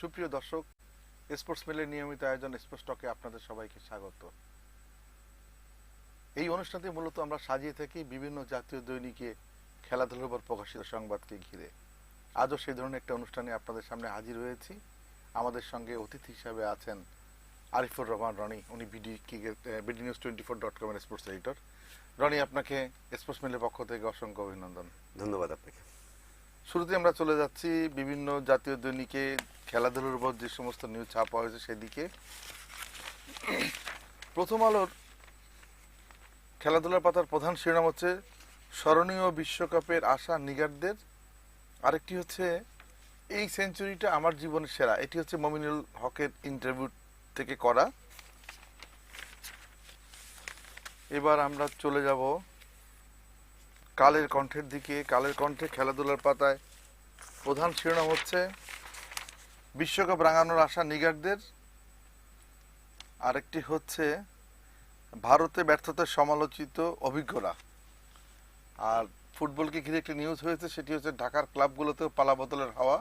সুপ্রিয় দর্শক স্পোর্টস মেলের নিয়মিত আয়োজন স্পোর্টস টকে আপনাদের সবাইকে স্বাগত। এই অনুষ্ঠানটি মূলত আমরা সাজিয়ে থাকি বিভিন্ন জাতীয় দৈনিকে খেলাধুলার উপর প্রকাশিত সংবাদকে ঘিরে। আজও সেই ধরনের একটা অনুষ্ঠানে আপনাদের সামনে হাজির হয়েছি। আমাদের সঙ্গে অতিথি হিসাবে আছেন আরিফুর রহমান রনি, উনি BD cricket BD news twenty four dot কমের স্পোর্টস এডিটর রনি, আপনাকে স্পোর্টস মেলের পক্ষ থেকে অসংখ্য অভিনন্দন। ধন্যবাদ আপনাকে। শুরুতে আমরা চলে যাচ্ছি বিভিন্ন জাতীয় দৈনিকে, খেলাধুলার উপর যে সমস্ত নিউজ ছাপা হয়েছে সেদিকে। প্রথম আলোর খেলাধুলার পাতার প্রধান শিরোনাম হচ্ছে স্মরণীয় বিশ্বকাপের আশা নিগারদের। আরেকটি হচ্ছে, এই সেঞ্চুরিটা আমার জীবনের সেরা। এটি হচ্ছে মমিনুল হকের ইন্টারভিউ থেকে করা। এবার আমরা চলে যাব কালের কণ্ঠের দিকে, কালের কণ্ঠে খেলাধুলার পাতায়। প্রধান শিরোনাম হচ্ছে বিশ্বকাপ রাঙানোর আশা নিগারদের। আরেকটি হচ্ছে ভারতে ব্যর্থতার সমালোচিত অভিজ্ঞরা। আর ফুটবলকে ঘিরে একটি নিউজ হয়েছে, সেটি হচ্ছে ঢাকার ক্লাবগুলোতেও পালা বোতলের হাওয়া।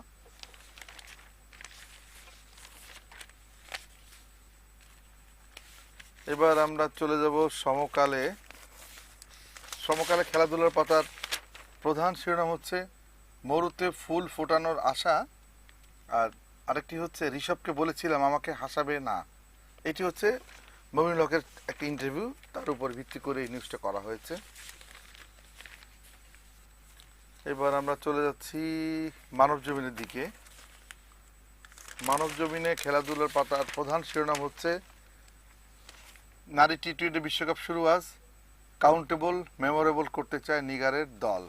এবার আমরা চলে যাব সমকালে। সমকালে খেলাধুলার পাতার প্রধান শিরোনাম হচ্ছে মরুতে ফুল ফোটানোর আশা, আর আরেকটি হচ্ছে ঋষভকে বলেছিলাম আমাকে হাসাবে না। এটি হচ্ছে মমিনুল হকের একটা ইন্টারভিউ তার উপর ভিত্তি করে এই নিউজটা করা হয়েছে। এবার আমরা চলে যাচ্ছি মানব জমিনের দিকে। মানব জমিনে খেলাধুলার পাতার প্রধান শিরোনাম হচ্ছে নারী টি টোয়েন্টি বিশ্বকাপ শুরু আজ। কাউন্টেবল মেমোরেবল করতে চায় নিগারের দল।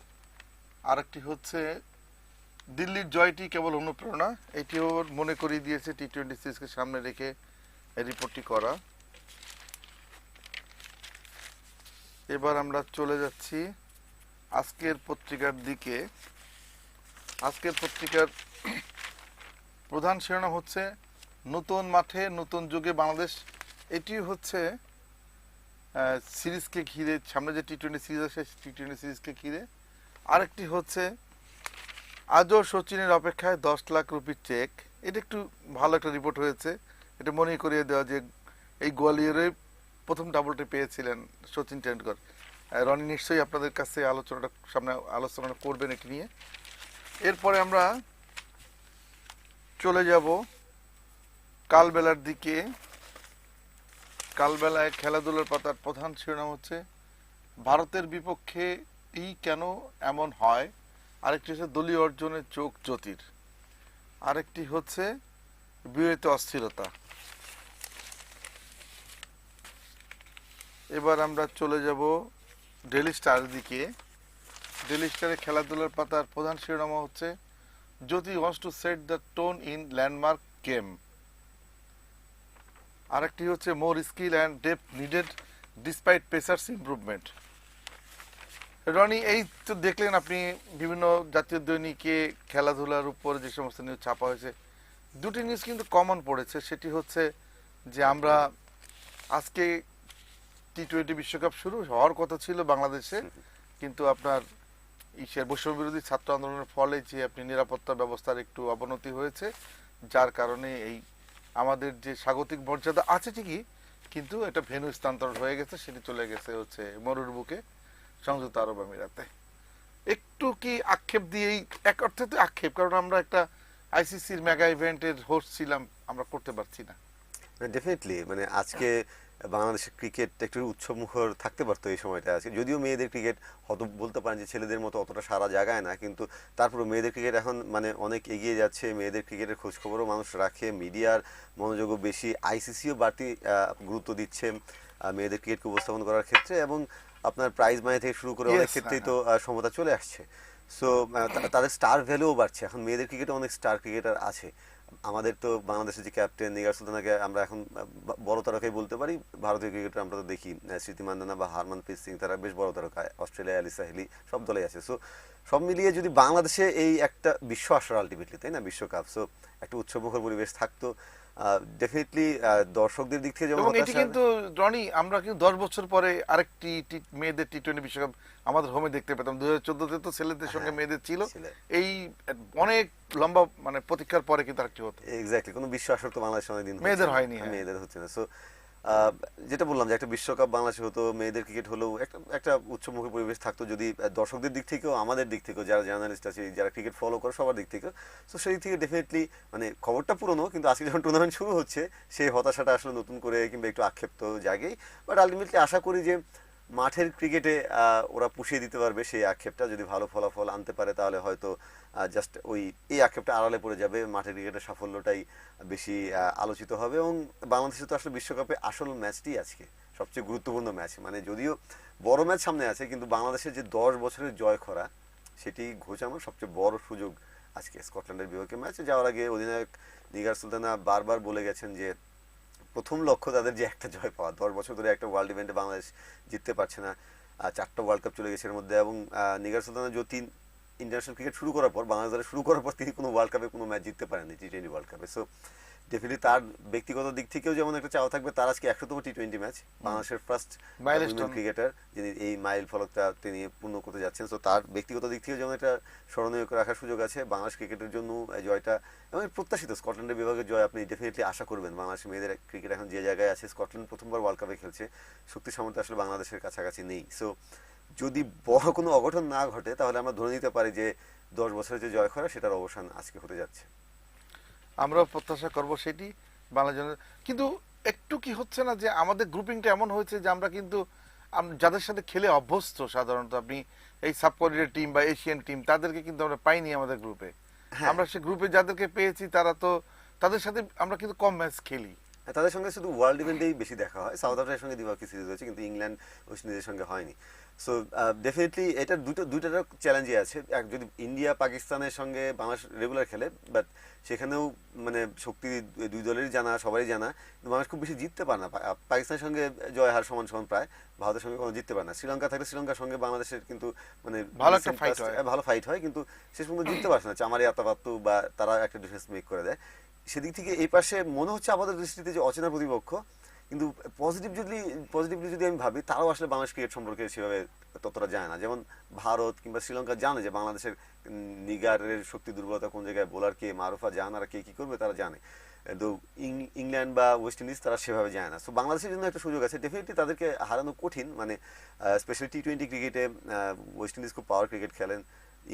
আরেকটি হচ্ছে, দিল্লির জয়টি কেবল অনুপ্রেরণা, এটিও মনে করিয়ে দিয়েছে টি টোয়েন্টি সিরিজকে সামনে রেখে রিপোর্টটি করা। এবার আমরা চলে যাচ্ছি আজকের পত্রিকার দিকে। আজকের পত্রিকার প্রধান শিরোনাম হচ্ছে, নতুন মাঠে নতুন যুগে বাংলাদেশ। এটি হচ্ছে সিরিজকে ঘিরে, সামনে যে টি টোয়েন্টি সিরিজ আছে টি টোয়েন্টি সিরিজকে ঘিরে, আরেকটি হচ্ছে আজও সচিনের অপেক্ষায় দশ লাখ রুপির চেক এটা একটু ভালো একটা রিপোর্ট হয়েছে। এটা মনে করিয়ে দেওয়া যে এই গোয়ালিয়রে প্রথম ডাবলটি পেয়েছিলেন সচিন টেন্ডুলকার। রনি নিশ্চয়ই আপনাদের কাছে আলোচনাটা সামনে আলোচনা করবেন এটি নিয়ে। এরপরে আমরা চলে যাব কালবেলার দিকে। কালবেলায় খেলাধুলার পাতার প্রধান শিরোনাম হচ্ছে, ভারতের বিপক্ষে এই কেন এমন হয়? আরেকটি হচ্ছে দলীয় অর্জনের চোখ জ্যোতির। আরেকটি হচ্ছে বিয়েতে অস্থিরতা। এবার আমরা চলে যাব ডেলি স্টার দিকে। ডেলি স্টারে খেলাধুলার পাতার প্রধান শিরোনাম হচ্ছে Jyoti wants to set the tone in landmark game. আরেকটি হচ্ছে more skill and depth needed despite pacers improvement Rony, এই তো দেখলেন আপনি বিভিন্ন জাতীয় দৈনিকে খেলাধুলার উপর যে সমস্ত নিউজ ছাপা হয়েছে, দুটি নিউজ কিন্তু কমন পড়েছে। সেটি হচ্ছে যে আমরা আজকে টি টোয়েন্টি বিশ্বকাপ শুরু হওয়ার কথা ছিল বাংলাদেশে, কিন্তু আপনার ইসের বৈষম্য বিরোধী ছাত্র আন্দোলনের ফলে যে আপনি নিরাপত্তা ব্যবস্থার একটু অবনতি হয়েছে, যার কারণে এই আমাদের যে স্বাগতিক মর্যাদা আছে ঠিকই, কিন্তু এটা ভেনু স্থানান্তর হয়ে গেছে, সেটি চলে গেছে হচ্ছে মরুর বুকে, সংযুক্ত আরব আমিরাতে। একটু কি আক্ষেপ দিয়ে এক অর্থে তো আক্ষেপ, কারণ আমরা একটা আইসিসির মেগা ইভেন্টের হোস্ট ছিলাম, আমরা করতে পারছি না। ডেফিনেটলি মানে আজকে বাংলাদেশের ক্রিকেট একটু উৎসবমুখর থাকতে পারতো এই সময়টা আছে যদিও মেয়েদের ক্রিকেট হয়তো বলতে পারেন যে ছেলেদের মতো অতটা সারা জায়গায় না কিন্তু তারপরে মেয়েদের ক্রিকেট এখন মানে অনেক এগিয়ে যাচ্ছে। মেয়েদের ক্রিকেটের খোঁজ খবরও মানুষ রাখে মিডিয়ার মনোযোগও বেশি আইসিসিও বাড়তি গুরুত্ব দিচ্ছে মেয়েদের ক্রিকেটকে উপস্থাপন করার ক্ষেত্রে এবং আপনার প্রাইজ মানি থেকে শুরু করে অনেক ক্ষেত্রেই হ্যাঁ, তো সমতা চলে আসছে। সো তাদের স্টার ভ্যালুও বাড়ছে। এখন মেয়েদের ক্রিকেটে অনেক স্টার ক্রিকেটার আছে। আমাদের তো বাংলাদেশের যে ক্যাপ্টেন নিগার সুলতানাকে আমরা এখন বড় তারকাই বলতে পারি। ভারতীয় ক্রিকেটার আমরা তো দেখি স্মৃতি মান্দানা বা হারমানপ্রীত সিং, তারা বেশ বড় তারকা। অস্ট্রেলিয়া আলিসা হেলি সব দলেই আছে। সো সব মিলিয়ে যদি বাংলাদেশে এই একটা বিশ্ব আসার আলটিমেটলি, তাই না? বিশ্বকাপ। সো একটা উৎসবমুখর পরিবেশ থাকতো। ডেফিনেটলি দর্শকদের দিক থেকে যেমন এবং এটি কিন্তু রনি আমরা কিন্তু দশ বছর পরে আরেকটি মেয়েদের টি টোয়েন্টি বিশ্বকাপ আমাদের হোমে দেখতে পেতাম। দু হাজার চোদ্দতে তো ছেলেদের সঙ্গে হ্যাঁ, মেয়েদের ছিল। এই অনেক লম্বা মানে প্রতীক্ষার পরে কিন্তু আরেকটি হতো। এক্স্যাক্টলি কোনো বিশ্ব আসর তো বাংলাদেশে অনেকদিন মেয়েদের হয়নি, হ্যাঁ। মেয়েদের হচ্ছে না। সো যেটা বললাম যে একটা বিশ্বকাপ বাংলাদেশে হতো, মেয়েদের ক্রিকেট হলেও একটা একটা উচ্চমুখী পরিবেশ থাকতো যদি দর্শকদের দিক থেকেও, আমাদের দিক থেকেও, যারা জার্নালিস্ট আছে, যারা ক্রিকেট ফলো করে, সবার দিক থেকেও। তো সেই থেকে ডেফিনেটলি মানে খবরটা পুরনো, কিন্তু আজকে যখন টুর্নামেন্ট শুরু হচ্ছে, সেই হতাশাটা আসলে নতুন করে কিংবা একটু আক্ষেপ তো জাগেই। বাট আলটিমেটলি আশা করি যে মাঠের ক্রিকেটে ওরা পুষিয়ে দিতে পারবে সেই আক্ষেপটা। যদি ভালো ফলাফল আনতে পারে, তাহলে হয়তো জাস্ট ওই, এই আক্ষেপটা আড়ালে পড়ে যাবে। মাঠের ক্রিকেটের সাফল্যটাই বেশি আলোচিত হবে এবং বাংলাদেশে তো আসলে বিশ্বকাপে আসল ম্যাচটি আজকে, সবচেয়ে গুরুত্বপূর্ণ ম্যাচ। মানে যদিও বড় ম্যাচ সামনে আছে, কিন্তু বাংলাদেশের যে দশ বছরের জয় করা সেটি ঘোচানোর সবচেয়ে বড় সুযোগ আজকে স্কটল্যান্ডের বিপক্ষে ম্যাচে। যাওয়ার আগে অধিনায়ক নিগার সুলতানা বারবার বলে গেছেন যে প্রথম লক্ষ্য তাদের যে একটা জয় পাওয়া। দশ বছর ধরে একটা ওয়ার্ল্ড ইভেন্টে বাংলাদেশ জিততে পারছে না। চারটা ওয়ার্ল্ড কাপ চলে গেছে এর মধ্যে এবং নিগার সুলতানা যতীন ইন্টারন্যাশনাল ক্রিকেট শুরু করার পর, বাংলাদেশ শুরু করার পর তিনি কোনো ওয়ার্ল্ড কাপে কোনো ম্যাচ জিততে পারেননি টি টোয়েন্টি ওয়ার্ল্ড কাপে সো ডেফিনেটলি তার ব্যক্তিগত দিক থেকেও যেমন একটা চাওয়া থাকবে তার আজকে একশোতম টি টোয়েন্টি ম্যাচ বাংলাদেশের ফার্স্ট ক্রিকেটার যিনি এই মাইল ফলকটা তিনি পূর্ণ করতে যাচ্ছেন। তো তার ব্যক্তিগত দিক থেকে যেমন একটা স্মরণীয় রাখার সুযোগ আছে বাংলাদেশ ক্রিকেটের জন্য জয়টা এবং প্রত্যাশিত স্কটল্যান্ডের বিভাগের জয় আপনি ডেফিনেটলি আশা করবেন। বাংলাদেশ মেয়েদের ক্রিকেট এখন যে জায়গায় আছে স্কটল্যান্ড প্রথমবার ওয়ার্ল্ড কাপে খেলছে। শক্তি সামর্থ্য আসলে বাংলাদেশের কাছাকাছি নেই। সো যদি বড় কোনো অঘটন না ঘটে তাহলে আমরা ধরে নিতে পারি যে দশ বছরের যে জয় করা সেটার অবসান আজকে হতে যাচ্ছে। আমরাও প্রত্যাশা করব সেটি বাংলা জনতা কিন্তু একটু কি হচ্ছে না যে আমাদের গ্রুপিংটা এমন হয়েছে যে আমরা কিন্তু যাদের সাথে খেলে অভ্যস্ত সাধারণত আপনি এই সাব টিম বা এশিয়ান টিম তাদেরকে কিন্তু আমরা পাইনি আমাদের গ্রুপে হ্যাঁ। আমরা সে গ্রুপে যাদেরকে পেয়েছি তারা তো তাদের সাথে আমরা কিন্তু কম ম্যাচ খেলি। তাদের সঙ্গে শুধু ওয়ার্ল্ড ইভেন্টেই বেশি দেখা হয়। সাউথ আফ্রিকার সঙ্গে দ্বিপাক্ষিক সিরিজ হয়েছে কিন্তু ইংল্যান্ড ওয়েস্ট ইন্ডিজের সঙ্গে হয়নি। সো ডেফিনেটলি এটা দুটো দুইটার চ্যালেঞ্জই আছে। এক যদি ইন্ডিয়া পাকিস্তানের সঙ্গে বাংলাদেশ রেগুলার খেলে বাট সেখানেও মানে শক্তি দুই দলেরই জানা সবারই জানা কিন্তু বাংলাদেশ খুব বেশি জিততে পারে না। পাকিস্তানের সঙ্গে জয় হার সমান সমান প্রায় ভারতের সঙ্গে কোনো জিততে পারে না। শ্রীলঙ্কা থাকলে শ্রীলঙ্কার সঙ্গে বাংলাদেশের কিন্তু মানে ভালো একটা past- হয়। হ্যাঁ, ভালো ফাইট হয় কিন্তু শেষ পর্যন্ত জিততে পারছে না। চামারি আতাপাত্তু বা তারা একটা ডিফেন্স মেক করে দেয়। সেদিক থেকে এই পাশে মনে হচ্ছে আমাদের দৃষ্টিতে যে অচেনা প্রতিপক্ষ, কিন্তু পজিটিভ যদি পজিটিভলি যদি আমি ভাবি, তারাও আসলে বাংলাদেশ ক্রিকেট সম্পর্কে সেভাবে ততটা জানে না। যেমন ভারত কিংবা শ্রীলঙ্কা জানে যে বাংলাদেশের নিগারের শক্তি দুর্বলতা কোন জায়গায় বোলার কে, মারুফা জান আর কে কি করবে তারা জানে। কিন্তু ইংল্যান্ড বা ওয়েস্ট ইন্ডিজ তারা সেভাবে জানে না। সো বাংলাদেশের জন্য একটা সুযোগ আছে। ডেফিনেটলি তাদেরকে হারানো কঠিন মানে স্পেশালি টি টোয়েন্টি ক্রিকেটে ওয়েস্ট ইন্ডিজ খুব পাওয়ার ক্রিকেট খেলেন।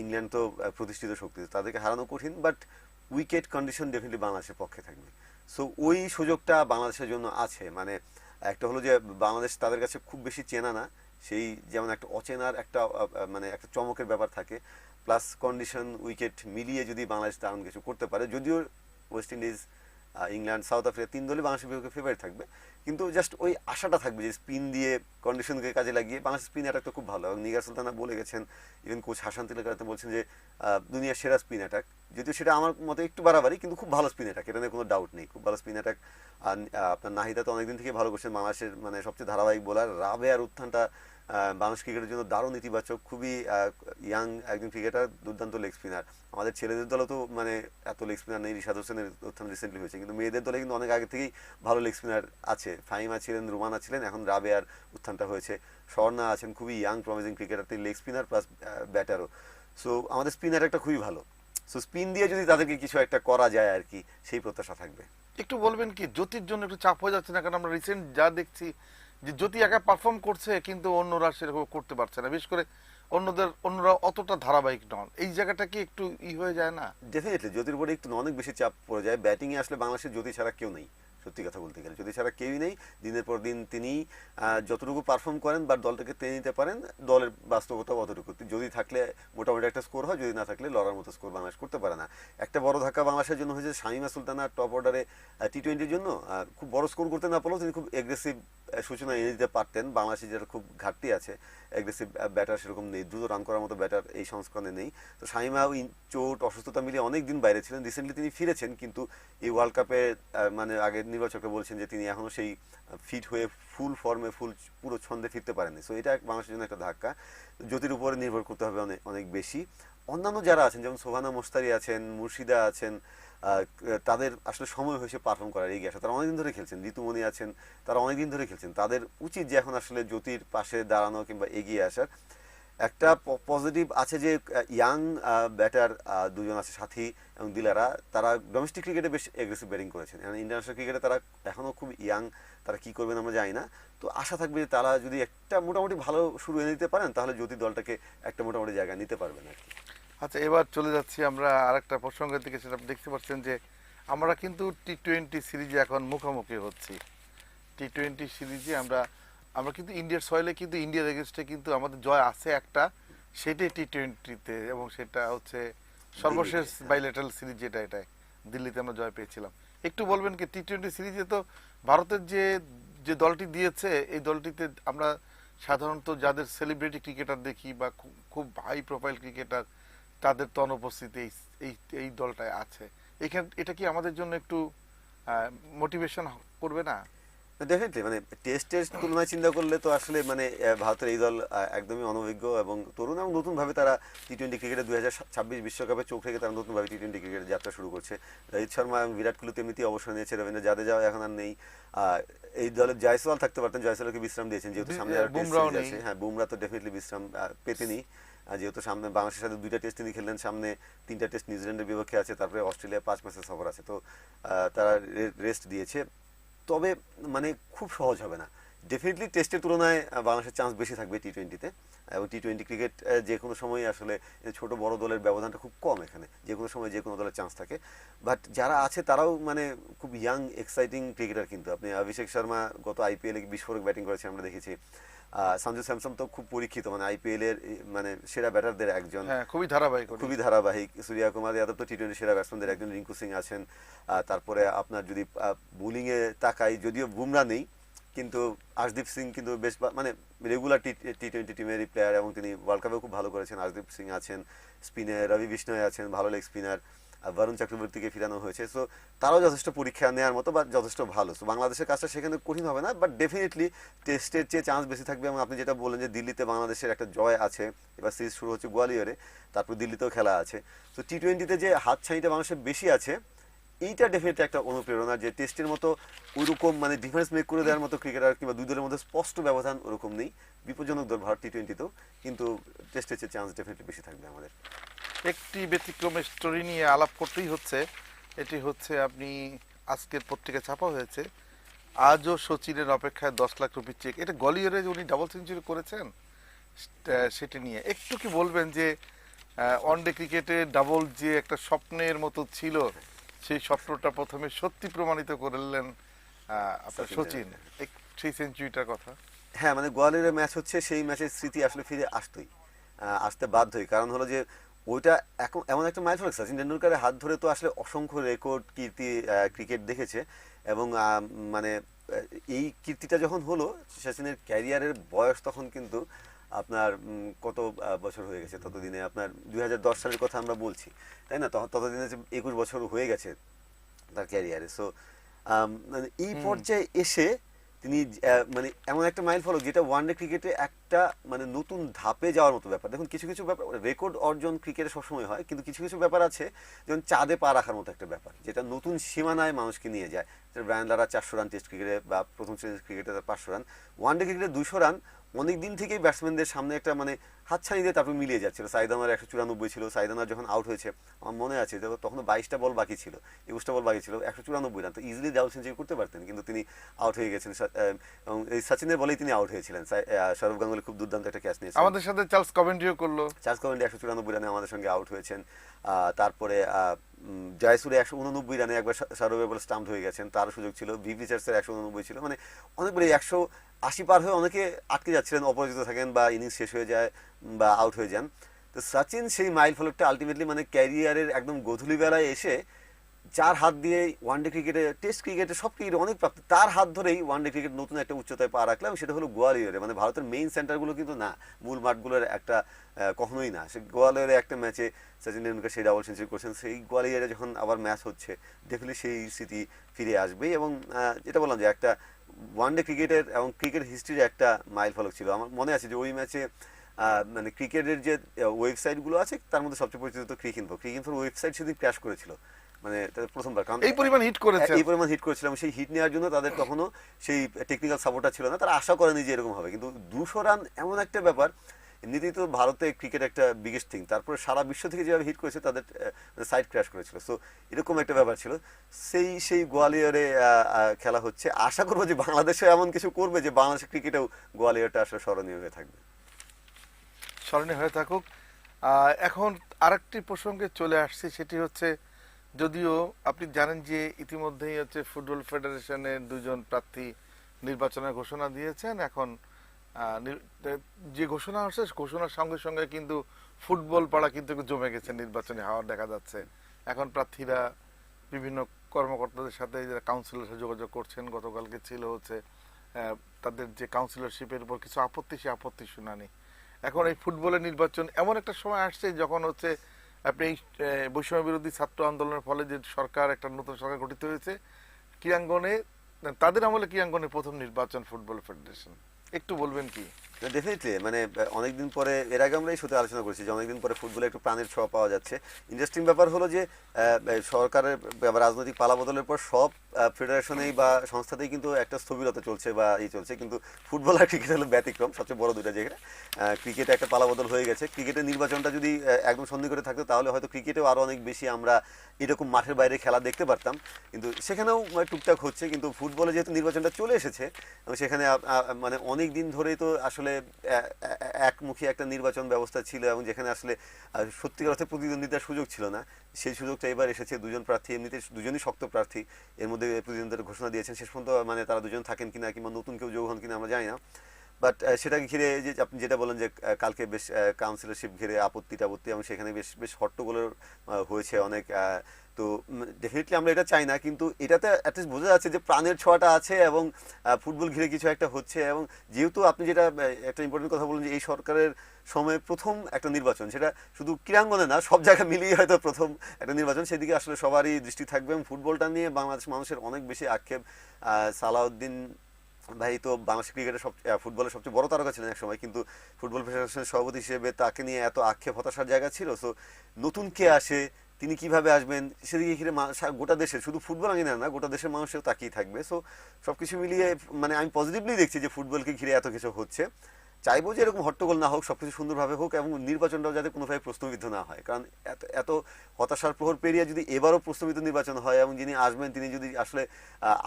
ইংল্যান্ড তো প্রতিষ্ঠিত শক্তি। তাদেরকে হারানো কঠিন বাট উইকেট কন্ডিশন ডেফিনেটলি বাংলাদেশের পক্ষে থাকবে। সো ওই সুযোগটা বাংলাদেশের জন্য আছে। মানে একটা হলো যে, বাংলাদেশ তাদের কাছে খুব বেশি চেনা না। সেই যেমন একটা অচেনার একটা মানে একটা চমকের ব্যাপার থাকে। প্লাস কন্ডিশন উইকেট মিলিয়ে যদি বাংলাদেশ দারুণ কিছু করতে পারে, যদিও West Indies England South Africa তিন দলই বাংলাদেশের বিপক্ষে ফেভারিট থাকবে। কিন্তু জাস্ট ওই আশাটা থাকবে যে স্পিন দিয়ে কন্ডিশনকে কাজে লাগিয়ে বাংলাদেশ স্পিন অ্যাটাক তো খুব ভালো। এবং নিগার সুলতানা বলে গেছেন ইভেন কোচ হাসান তিলকারাতে বলছেন যে দুনিয়ার সেরা স্পিন অ্যাটাক যদিও সেটা আমার মতে একটু বাড়াবাড়ি, কিন্তু খুব ভালো স্পিন অ্যাটাক এটা নিয়ে কোনো ডাউট নেই। খুব ভালো স্পিন অ্যাটাক আর আপনার নাহিদা তো অনেকদিন থেকে ভালো করছেন, বাংলাদেশের মানে সবচেয়ে ধারাবাহিক বোলার রাবে আর উত্থানটা বাংলাদেশ ক্রিকেটের জন্য দারুণ ইতিবাচক, খুবই ইয়াং একজন ক্রিকেটার, দুর্দান্ত লেগ স্পিনার আমাদের ছেলেদের দলে তো মানে এত লেগ স্পিনার নেই, রিশাদ হোসেনের উত্থান রিসেন্টলি হয়েছে। কিন্তু মেয়েদের দলে কিন্তু অনেক আগে থেকেই ভালো লেগ স্পিনার আছে। ফাহিমা ছিলেন, রুমানা ছিলেন, এখন রাবে আর উত্থানটা হয়েছে। স্বর্ণা আছেন, খুবই ইয়াং প্রমিজিং ক্রিকেটার তিনি লেগ স্পিনার প্লাস ব্যাটারও সো আমাদের স্পিনার একটা খুবই ভালো। সো স্পিন দিয়ে যদি তাদেরকে কিছু একটা করা যায় আর কি, সেই প্রত্যাশা থাকবে। একটু বলবেন কি, জ্যোতির জন্য একটু চাপ হয়ে যাচ্ছে না? কারণ আমরা রিসেন্ট যা দেখছি যে জ্যোতি একা পারফর্ম করছে, কিন্তু অন্যরা সেরকম করতে পারছে না। বিশেষ করে অন্যদের, অন্যরা অতটা ধারাবাহিক নন। এই জায়গাটা কি একটু ই হয়ে যায় না? ডেফিনেটলি জ্যোতির উপরে একটু অনেক বেশি চাপ পড়ে যায়। ব্যাটিংয়ে আসলে বাংলাদেশের জ্যোতি ছাড়া কেউ নেই, সত্যি কথা বলতে গেলে। যদি ছাড়া কেউই নেই। দিনের পর দিন তিনি যতটুকু পারফর্ম করেন বা দলটাকে টেনে নিতে পারেন, দলের বাস্তবতা অতটুকু। যদি থাকলে মোটামুটি একটা স্কোর হয় যদি না থাকলে লড়ার মতো স্কোর বাংলাদেশ করতে পারে না। একটা বড় ধাক্কা বাংলাদেশের জন্য হয়েছে শামিমা সুলতানা টপ অর্ডারে টি টোয়েন্টির জন্য। খুব বড় স্কোর করতে না পারলেও তিনি খুব এগ্রেসিভ সূচনা এনে দিতে পারতেন। বাংলাদেশের যেটা খুব ঘাটতি আছে এগ্রেসিভ ব্যাটার সেরকম নেই, দ্রুত রান করার মতো ব্যাটার এই সংস্করণে নেই। তো শামিমা ওই চোট, অসুস্থতা মিলিয়ে অনেক দিন বাইরে ছিলেন। রিসেন্টলি তিনি ফিরেছেন, কিন্তু এই ওয়ার্ল্ড কাপে মানে আগের নির্বাচকরা বলছেন যে তিনি এখনও সেই ফিট হয়ে ফুল ফর্মে ফুল পুরো ছন্দে ফিরতে পারেননি। সো এটা বাংলাদেশের জন্য একটা ধাক্কা। জ্যোতির উপরে নির্ভর করতে হবে অনেক অনেক বেশি। অন্যান্য যারা আছেন, যেমন সোহানা মোস্তারি আছেন, মুর্শিদা আছেন তাদের আসলে সময় হয়েছে পারফর্ম করার এগিয়ে আসা তারা অনেকদিন ধরে খেলছেন, ঋতুমণি আছেন, তারা অনেকদিন ধরে খেলছেন। তাদের উচিত যে এখন আসলে জ্যোতির পাশে দাঁড়ানো কিংবা এগিয়ে আসার। একটা পজিটিভ আছে যে ইয়াং ব্যাটার দুজন আছে, সাথী এবং দিলারা। তারা ডোমেস্টিক ক্রিকেটে বেশ এগ্রেসিভ ব্যাটিং করেছেন। ইন্টারন্যাশনাল ক্রিকেটে তারা এখনও খুব ইয়াং তারা কি করবেন আমরা জানি না। তো আশা থাকবে যে তারা যদি একটা মোটামুটি ভালো শুরু এনে দিতে পারেন, তাহলে জ্যোতি দলটাকে একটা মোটামুটি জায়গায় নিতে পারবেন আর কি। আচ্ছা এবার চলে যাচ্ছি আমরা আরেকটা প্রসঙ্গের দিকে সেটা দেখতে পাচ্ছেন যে আমরা কিন্তু টি টোয়েন্টি সিরিজে এখন মুখোমুখি হচ্ছি টি টোয়েন্টি সিরিজে আমরা আমরা কিন্তু ইন্ডিয়ার সয়েলে কিন্তু ইন্ডিয়ার এগেনস্টে কিন্তু আমাদের জয় আছে একটা সেটাই টি টোয়েন্টিতে এবং সেটা হচ্ছে সর্বশেষ। বাইলেটারাল সিরিজ যেটা এটাই দিল্লিতে আমরা জয় পেয়েছিলাম একটু বলবেন কি টি টোয়েন্টি সিরিজে তো ভারতের যে যে দলটি দিয়েছে এই দলটিতে আমরা সাধারণত যাদের সেলিব্রিটি ক্রিকেটার দেখি বা খুব হাই প্রোফাইল ক্রিকেটার তাদের তো অনুপস্থিতি এই দলটায় আছে। এখানে এটা কি আমাদের জন্য একটু মোটিভেশন করবে না? ডেফিনেটলি মানে টেস্টের তুলনায় চিন্তা করলে তো আসলে মানে ভারতের এই দল একদমই অনভিজ্ঞ এবং তরুণ এবং নতুনভাবে তারা টি টোয়েন্টি ক্রিকেটে দুই হাজার ছাব্বিশ বিশ্বকাপে চোখ রেখে তারা নতুনভাবে টি টোয়েন্টি ক্রিকেটের যাত্রা শুরু করছে। রোহিত শর্মা এবং বিরাট কোহলি তো এমনিতেই অবসর নিয়েছে রবীন্দ্র জাদেজাও এখন আর নেই। এই দলের জয়সওয়াল থাকতে পারতেন জয়সওয়ালকে বিশ্রাম দিয়েছেন যেহেতু সামনে আর। আছে। হ্যাঁ বুমরা তো ডেফিনেটলি বিশ্রাম পেতেনি যেহেতু সামনে বাংলাদেশের সাথে দুইটা টেস্ট তিনি খেললেন, সামনে তিনটা টেস্ট নিউজিল্যান্ডের বিপক্ষে আছে, তারপরে অস্ট্রেলিয়া পাঁচ ম্যাচের সফর আছে। তো তারা রেস্ট দিয়েছে। তবে মানে খুব সহজ হবে না। ডেফিনেটলি টেস্টের তুলনায় বাংলাদেশের চান্স বেশি থাকবে টি টোয়েন্টিতে এবং টি টোয়েন্টি ক্রিকেট যে কোনো সময় আসলে ছোট বড় দলের ব্যবধানটা খুব কম এখানে যে কোনো সময় যে কোনো দলের চান্স থাকে। বাট যারা আছে তারাও মানে খুব ইয়াং এক্সাইটিং ক্রিকেটার কিন্তু। আপনি অভিষেক শর্মা গত আইপিএলে বিস্ফোরক ব্যাটিং করেছে আমরা দেখেছি। সঞ্জু স্যামসন তো খুব পরীক্ষিত মানে আইপিএল এর মানে সেরা ব্যাটারদের একজন। হ্যাঁ খুবই ধারাবাহিক খুবই ধারাবাহিক। সূর্যা কুমার যাদব তো টি টোয়েন্টি সেরা ব্যাটসম্যানদের একজন রিঙ্কু সিং আছেন। তারপরে আপনার যদি বোলিং এ তাকাই যদিও বুমরা নেই কিন্তু আশদীপ সিং কিন্তু বেশ মানে রেগুলার টি টি টোয়েন্টি টিমেরই প্লেয়ার এবং তিনি ওয়ার্ল্ড কাপেও খুব ভালো করেছেন। আশদীপ সিং আছেন স্পিনে রবি বিষ্ণয় আছেন, ভালো লেগ স্পিনার বরুণ চক্রবর্তীকে ফিরানো হয়েছে। সো তারাও যথেষ্ট পরীক্ষা নেওয়ার মতো বা যথেষ্ট ভালো। সো বাংলাদেশের কাজটা সেখানে কঠিন হবে না বাট ডেফিনেটলি টেস্টের চেয়ে চান্স বেশি থাকবে এবং আপনি যেটা বললেন যে দিল্লিতে বাংলাদেশের একটা জয় আছে, এবার সিরিজ শুরু হচ্ছে গোয়ালিয়রে, তারপর দিল্লিতেও খেলা আছে। তো টি টোয়েন্টিতে যে হাত ছানিটা মানুষের বেশি আছে এইটা ডেফিনেটলি একটা অনুপ্রেরণা যে টেস্টের মতো ওইরকম মানে ডিফারেন্স মেক করে দেওয়ার মতো ক্রিকেটার কিংবা দুই দলের মধ্যে স্পষ্ট ব্যবধান ওরকম নেই। বিপজ্জনক দল ভারত টি টোয়েন্টিতেও কিন্তু টেস্টের চেয়ে চান্স ডেফিনেটলি বেশি থাকবে আমাদের। একটি ব্যতিক্রমের স্টোরি নিয়ে আলাপ করতেই হচ্ছে। এটি হচ্ছে আপনি আজকের পত্রিকা ছাপা হয়েছে। আজও সচিনের অপেক্ষায় দশ লাখ রুপির চেক এটা গলিয়রে যে উনি ডাবল সেঞ্চুরি করেছেন সেটা- সেটি নিয়ে। একটু কি বলবেন যে ওয়ানডে ক্রিকেটে ডাবল যে একটা স্বপ্নের মতো ছিল সেই স্বপ্নটা প্রথমে সত্যি প্রমাণিত করলেন আপনার সচিন সেই সেঞ্চুরিটার কথা। হ্যাঁ মানে গোয়ালিয়রের ম্যাচ হচ্ছে সেই ম্যাচের স্মৃতি আসলে ফিরে আসতোই আসতে বাধ্যই। কারণ হলো যে ওইটা এখন এমন একটা মাইল ফলক সচিন টেন্ডুলকারের হাত ধরে তো আসলে অসংখ্য রেকর্ড কীর্তি ক্রিকেট দেখেছে এবং মানে এই কীর্তিটা যখন হলো সচিনের ক্যারিয়ারের বয়স তখন কিন্তু আপনার কত বছর হয়ে গেছে ততদিনে? আপনার দুই হাজার দশ সালের কথা আমরা বলছি তাই না? ততদিনে যে একুশ বছর হয়ে গেছে তার ক্যারিয়ারে সো মানে এই পর্যায়ে এসে তিনি মানে এমন একটা মাইল ফলক যেটা ওয়ানডে ক্রিকেটে একটা মানে নতুন ধাপে যাওয়ার মতো ব্যাপার। দেখুন কিছু কিছু ব্যাপার রেকর্ড অর্জন ক্রিকেটে সবসময় হয় কিন্তু কিছু কিছু ব্যাপার আছে যেমন চাঁদে পা রাখার মতো একটা ব্যাপার যেটা নতুন সীমানায় মানুষকে নিয়ে যায়। যেটা ব্রায়ান লারা চারশো রান টেস্ট ক্রিকেটে বা প্রথম শ্রেণির ক্রিকেটে তার পাঁচশো রান। ওয়ানডে ক্রিকেটে দুশো রান অনেক দিন থেকেই ব্যাটসম্যানদের সামনে একটা মানে হাতছানি দিয়ে তারপর মিলিয়ে যাচ্ছিল। সাইদানার একশো চুরানব্বই ছিল সাইদানার যখন আউট হয়েছে আমার মনে আছে যে তখন বাইশটা বল বাকি ছিল একুশটা বল বাকি ছিল একশো চুরানব্বই রান। তো ইজিলি ডাবল সেঞ্চুরি করতে পারতেন কিন্তু তিনি আউট হয়ে গেছেন। এবং এই সচিনের বলেই তিনি আউট হয়েছিলেন। সৌরভ গাঙ্গুলি খুব দুর্দান্ত একটা ক্যাচ নিয়েছেন আমাদের সাথে চার্লস কমেন্ট্রিও করল। চার্জ কমেন্ট একশো চুরানব্বই রানে আমাদের সঙ্গে আউট হয়েছেন। তারপরে জয়সুরে একশো উননব্বই রানে একবার সৌরভের বলে স্টাম্প হয়ে গেছেন। তার সুযোগ ছিল। ভিভি চার্সের একশো উননব্বই ছিল। মানে অনেকগুলো একশো আশি পার হয়ে অনেকে আটকে যাচ্ছিলেন অপরাজিত থাকেন বা ইনিংস শেষ হয়ে যায়। বা আউট হয়ে যান। তো সচিন সেই মাইল ফলকটা আলটিমেটলি মানে ক্যারিয়ারের একদম গধূলি বেলায় এসে যার হাত দিয়ে ওয়ানডে ক্রিকেটে টেস্ট ক্রিকেটে সব ক্রিকেটে অনেক প্রাপ্তি। তার হাত ধরেই ওয়ানডে ক্রিকেট নতুন একটা উচ্চতায় পা রাখলাম, সেটা হলো গোয়ালিয়রে মানে ভারতের মেইন সেন্টারগুলো কিন্তু না, মূল মাঠগুলোর একটা কখনোই না। সে গোয়ালিয়রে একটা ম্যাচে সচিন টেন্ডুলকার সেই ডাবল সেঞ্চুরি করছেন। সেই গোয়ালিয়রে যখন আবার ম্যাচ হচ্ছে ডেফিনেটলি সেই স্মৃতি ফিরে আসবেই এবং যেটা বললাম যে একটা ওয়ানডে ক্রিকেটের এবং ক্রিকেট হিস্ট্রির একটা মাইল ফলক ছিল। আমার মনে আছে যে ওই ম্যাচে মানে ক্রিকেটের যে ওয়েবসাইটগুলো আছে তার মধ্যে সবচেয়ে পরিচিত ক্রিক ইনফো ক্রিক ইনফোর ওয়েবসাইট সেদিন ক্র্যাশ করেছিল। মানে তাদের প্রথমবার কারণ এই পরিমাণ হিট করেছে। এই পরিমাণ হিট করেছিলাম সেই হিট নেওয়ার জন্য তাদের তখনও সেই টেকনিক্যাল সাপোর্টটা ছিল না। তারা আশা করেনি যে এরকম হবে। কিন্তু দুশো রান এমন একটা ব্যাপার এমনিতেই তো ভারতে ক্রিকেট একটা বিগেস্ট থিং তারপরে সারা বিশ্ব থেকে যেভাবে হিট করেছে তাদের সাইড ক্র্যাশ করেছিল। সো এরকম একটা ব্যাপার ছিল। সেই সেই গোয়ালিয়রে খেলা হচ্ছে। আশা করব যে বাংলাদেশে এমন কিছু করবে যে বাংলাদেশের ক্রিকেটেও গোয়ালিয়রটা আসলে স্মরণীয় হয়ে থাকবে। স্মরণীয় হয়ে থাকুক। এখন আরেকটি প্রসঙ্গে চলে আসছি, সেটি হচ্ছে যদিও আপনি জানেন যে ইতিমধ্যেই হচ্ছে ফুটবল ফেডারেশনের দুজন প্রার্থী নির্বাচনের ঘোষণা দিয়েছেন। এখন যে ঘোষণা হচ্ছে ঘোষণার সঙ্গে সঙ্গে কিন্তু ফুটবল পাড়া কিন্তু জমে গেছে নির্বাচনে হাওয়া দেখা যাচ্ছে। এখন প্রার্থীরা বিভিন্ন কর্মকর্তাদের সাথে যারা কাউন্সিলরের সাথে যোগাযোগ করছেন, গতকালকে ছিল হচ্ছে তাদের যে কাউন্সিলরশিপের উপর কিছু আপত্তি, সে আপত্তি শুনানি এখন এই ফুটবলের নির্বাচন এমন একটা সময় আসছে যখন হচ্ছে আপনি এই বৈষম্য বিরোধী ছাত্র আন্দোলনের ফলে যে সরকার, একটা নতুন সরকার গঠিত হয়েছে, ক্রীড়াঙ্গনে, তাদের আমলে ক্রীড়াঙ্গনে প্রথম নির্বাচন ফুটবল ফেডারেশন। একটু বলবেন কি? ডেফিনেটলি মানে অনেকদিন পরে, এর আগে আমরা এই সাথে আলোচনা করেছি যে অনেকদিন পরে ফুটবলে একটু প্রাণের ছোঁয়া পাওয়া যাচ্ছে। ইন্টারেস্টিং ব্যাপার হলো যে সরকারের রাজনৈতিক পালাবদলের পর সব ফেডারেশনেই বা সংস্থাতেই কিন্তু একটা স্থবিরতা চলছে বা এই চলছে। কিন্তু ফুটবল আর ক্রিকেট হলো ব্যতিক্রম, সবচেয়ে বড় দুটা জায়গায়। ক্রিকেটে একটা পালাবদল হয়ে গেছে। ক্রিকেটের নির্বাচনটা যদি একদম সন্ধিকরে থাকতো, তাহলে হয়তো ক্রিকেটেও আরও অনেক বেশি আমরা এরকম মাঠের বাইরে খেলা দেখতে পারতাম। কিন্তু সেখানেও টুকটাক হচ্ছে। কিন্তু ফুটবলে যেহেতু নির্বাচনটা চলে এসেছে সেখানে মানে অনেক দিন ধরেই তো আসলে এ- একমুখী একটা নির্বাচন ব্যবস্থা ছিল এবং যেখানে আসলে সত্যিকার অর্থে প্রতিদ্বন্দ্বিতার সুযোগ ছিল না। সেই সুযোগটা এবার এসেছে। দুজন প্রার্থী এমনিতে দুজনই শক্ত প্রার্থী। এর মধ্যে প্রতিদ্বন্দ্বিতার ঘোষণা দিয়েছেন। শেষ পর্যন্ত মানে তারা দুজন থাকেন কিনা কিংবা নতুন কেউ যোগ হন কিনা আমরা জানি না। বাট সেটাকে ঘিরে যে আপনি যেটা বলেন যে কালকে বেশ কাউন্সিলরশিপ ঘিরে আপত্তি টাপত্তি এবং সেখানে বেশ বেশ হট্টগোলের হয়েছে অনেক তো ডেফিনেটলি আমরা এটা চাই না, কিন্তু এটাতে অ্যাটলিস্ট বোঝা যাচ্ছে যে প্রাণের ছোঁয়াটা আছে এবং ফুটবল ঘিরে কিছু একটা হচ্ছে এবং যেহেতু আপনি যেটা একটা ইম্পর্টেন্ট কথা বললেন যে এই সরকারের সময়ে প্রথম একটা নির্বাচন, সেটা শুধু ক্রীড়াঙ্গনে না, সব জায়গায় মিলিয়ে হয়তো প্রথম একটা নির্বাচন, সেদিকে আসলে সবারই দৃষ্টি থাকবে এবং ফুটবলটা নিয়ে বাংলাদেশ মানুষের অনেক বেশি আক্ষেপ। সালাউদ্দিন ভাই তো বাংলাদেশ ক্রিকেটের সব ফুটবলের সবচেয়ে বড় তারকা ছিলেন এক সময়, কিন্তু ফুটবল ফেডারেশনের সভাপতি হিসেবে তাকে নিয়ে এত আক্ষেপ হতাশার জায়গা ছিল সো নতুন কে আসে তিনি কীভাবে আসবেন? সেদিকে ঘিরে গোটা দেশের শুধু ফুটবল আঙিনা না, গোটা দেশের মানুষও তাকিয়ে থাকবে। সো সবকিছু মিলিয়ে মানে আমি পজিটিভলি দেখছি যে ফুটবলকে ঘিরে এত কিছু হচ্ছে। চাইব যে এরকম হট্টগোল না হোক, সবকিছু সুন্দরভাবে হোক এবং নির্বাচনটাও যাতে কোনোভাবে প্রশ্নবিদ্ধ না হয়। কারণ এত এত হতাশার প্রহর পেরিয়ে যদি এবারও প্রশ্নবিদ্ধ নির্বাচন হয় এবং যিনি আসবেন, তিনি যদি আসলে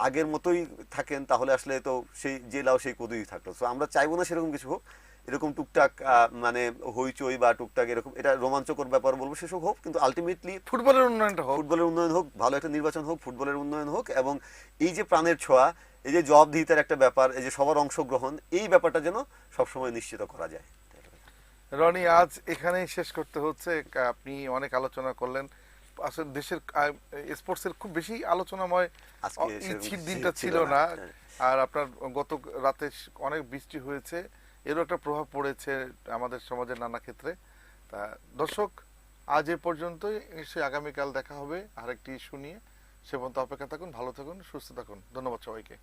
আগের মতোই থাকেন, তাহলে আসলে তো সেই যে লাও সেই কদুই থাকল। সো আমরা চাইব না সেরকম কিছু হোক। এরকম টুকটাক মানে হইচই বা টুকটাক এরকম এটা রোমাঞ্চকর ব্যাপার বলব সেসব হোক কিন্তু আলটিমেটলি ফুটবলের উন্নয়নটা হোক। ফুটবলের উন্নয়ন হোক ভালো একটা নির্বাচন হোক ফুটবলের উন্নয়ন হোক এবং এই যে প্রাণের ছোঁয়া এই যে জবাবদিহিতার একটা ব্যাপার এই যে সবার অংশগ্রহণ এই ব্যাপারটা যেন সবসময় নিশ্চিত করা যায়। রনি আজ এখানেই শেষ করতে হচ্ছে। আপনি অনেক আলোচনা করলেন। আসলে দেশের স্পোর্টসের খুব বেশি আলোচনাময় দিনটা ছিল। না। হ্যাঁ। আর আপনার গত রাতে অনেক বৃষ্টি হয়েছে। এরও একটা প্রভাব পড়েছে আমাদের সমাজের নানা ক্ষেত্রে। তা দর্শক, আজ এ পর্যন্তই। নিশ্চয়ই আগামীকাল দেখা হবে আরেকটি ইস্যু নিয়ে। সে পর্যন্ত অপেক্ষা থাকুন, ভালো থাকুন, সুস্থ থাকুন। ধন্যবাদ সবাইকে।